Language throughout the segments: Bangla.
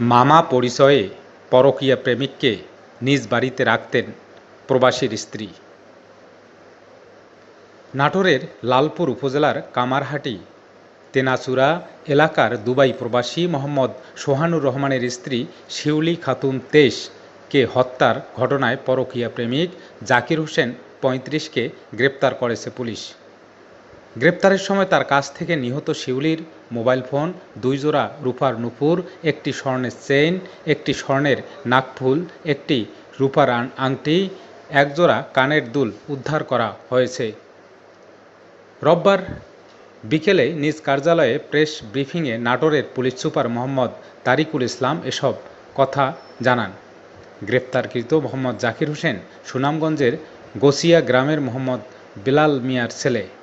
মামা পরিচয়ে পরকীয়া প্রেমিককে নিজ বাড়িতে রাখতেন প্রবাসীর স্ত্রী। নাটোরের লালপুর উপজেলার কামারহাটি, তেনাচুরা এলাকার দুবাই প্রবাসী মোহাম্মদ সোহানুর রহমানের স্ত্রী শিউলি খাতুন তেইশ কে হত্যার ঘটনায় পরকীয়া প্রেমিক জাকির হোসেন পঁয়ত্রিশকে গ্রেপ্তার করেছে পুলিশ। গ্রেপ্তারের সময় তার কাছ থেকে নিহত শিউলির মোবাইল ফোন, দুই জোড়া রূপার নুপুর, একটি স্বর্ণের চেইন, একটি স্বর্ণের নাকফুল, একটি রূপার আংটি একজোড়া কানের দুল উদ্ধার করা হয়েছে। রোববার বিকেলে নিজ কার্যালয়ে প্রেস ব্রিফিংয়ে নাটোরের পুলিশ সুপার মোহাম্মদ তারিকুল ইসলাম এসব কথা জানান। গ্রেপ্তারকৃত মোহাম্মদ জাকির হোসেন সুনামগঞ্জের গোসিয়া গ্রামের মোহাম্মদ বিলাল মিয়ার ছেলে।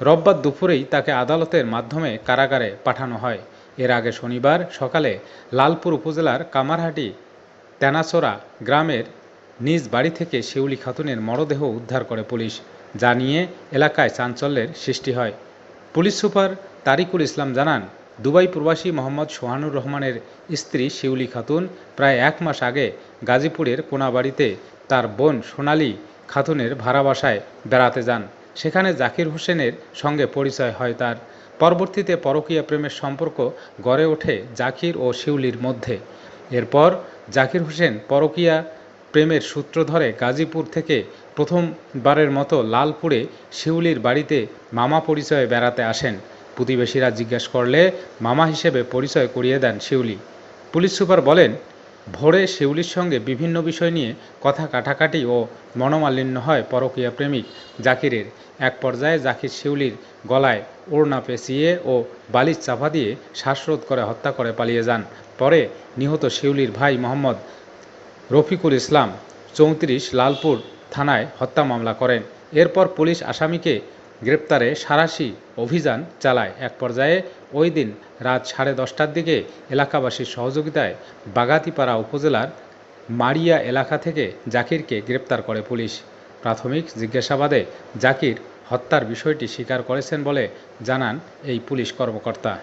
রোববার দুপুরেই তাকে আদালতের মাধ্যমে কারাগারে পাঠানো হয়। এর আগে শনিবার সকালে লালপুর উপজেলার কামারহাটি তেনাচোরা গ্রামের নিজ বাড়ি থেকে শিউলি খাতুনের মরদেহ উদ্ধার করে পুলিশ, যা নিয়ে এলাকায় চাঞ্চল্যের সৃষ্টি হয়। পুলিশ সুপার তারিকুল ইসলাম জানান, দুবাই প্রবাসী মোহাম্মদ সোহানুর রহমানের স্ত্রী শিউলি খাতুন প্রায় এক মাস আগে গাজীপুরের কোনাবাড়িতে তার বোন সোনালী খাতুনের ভাড়া বাসায় বেড়াতে যান। সেখানে জাকির হোসেনের সঙ্গে পরিচয় হয় তার। পরবর্তীতে পরকীয়া প্রেমের সম্পর্ক গড়ে ওঠে জাকির ও শিউলির মধ্যে। এরপর জাকির হোসেন পরকীয়া প্রেমের সূত্র ধরে গাজীপুর থেকে প্রথমবারের মতো লালপুরে শিউলির বাড়িতে মামা পরিচয়ে বেড়াতে আসেন। প্রতিবেশীরা জিজ্ঞেস করলে মামা হিসেবে পরিচয় করিয়ে দেন শিউলি। পুলিশ সুপার বলেন ভোরে শিউলির সঙ্গে বিভিন্ন বিষয় নিয়ে কথা কাটাকাটি ও মনোমালিন্য হয় পরকীয়া প্রেমিক জাকিরের। এক পর্যায়ে জাকির শিউলির গলায় ওড়না পেঁচিয়ে ও বালিশ চাপা দিয়ে শ্বাসরোধ করে হত্যা করে পালিয়ে যান। পরে নিহত শিউলির ভাই মোহাম্মদ রফিকুল ইসলাম চৌত্রিশ লালপুর থানায় হত্যা মামলা করেন। এরপর পুলিশ আসামিকে গ্রেপ্তারে সারাশি অভিযান চালায়। এক পর্যায়ে ওই দিন রাত সাড়ে দশটার দিকে এলাকাবাসীর সহযোগিতায় বাগাতিপাড়া উপজেলার মারিয়া এলাকা থেকে জাকিরকে গ্রেপ্তার করে পুলিশ। প্রাথমিক জিজ্ঞাসাবাদে জাকির হত্যার বিষয়টি স্বীকার করেছেন বলে জানান এই পুলিশ কর্মকর্তা।